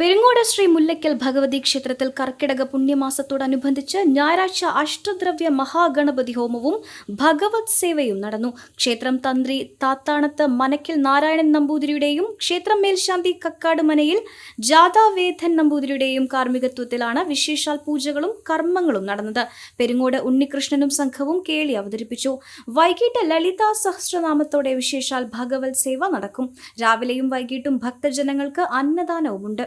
പെരുങ്ങോട് ശ്രീ മുല്ലയ്ക്കൽ ഭഗവതി ക്ഷേത്രത്തിൽ കർക്കിടക പുണ്യമാസത്തോടനുബന്ധിച്ച് ഞായറാഴ്ച അഷ്ടദ്രവ്യ മഹാഗണപതി ഹോമവും ഭഗവത് സേവയും നടന്നു. ക്ഷേത്രം തന്ത്രി താത്താണത്ത് മനക്കിൽ നാരായണൻ നമ്പൂതിരിയുടെയും ക്ഷേത്രം മേൽശാന്തി കക്കാട് മനയിൽ ജാഥാവേദൻ നമ്പൂതിരിയുടെയും കാർമ്മികത്വത്തിലാണ് വിശേഷാൽ പൂജകളും കർമ്മങ്ങളും നടന്നത്. പെരുങ്ങോട് ഉണ്ണികൃഷ്ണനും സംഘവും കേളി അവതരിപ്പിച്ചു. വൈകിട്ട് ലളിതാ സഹസ്രനാമത്തോടെ വിശേഷാൽ ഭഗവത് സേവ നടക്കും. രാവിലെയും വൈകിട്ടും ഭക്തജനങ്ങൾക്ക് അന്നദാനവുമുണ്ട്.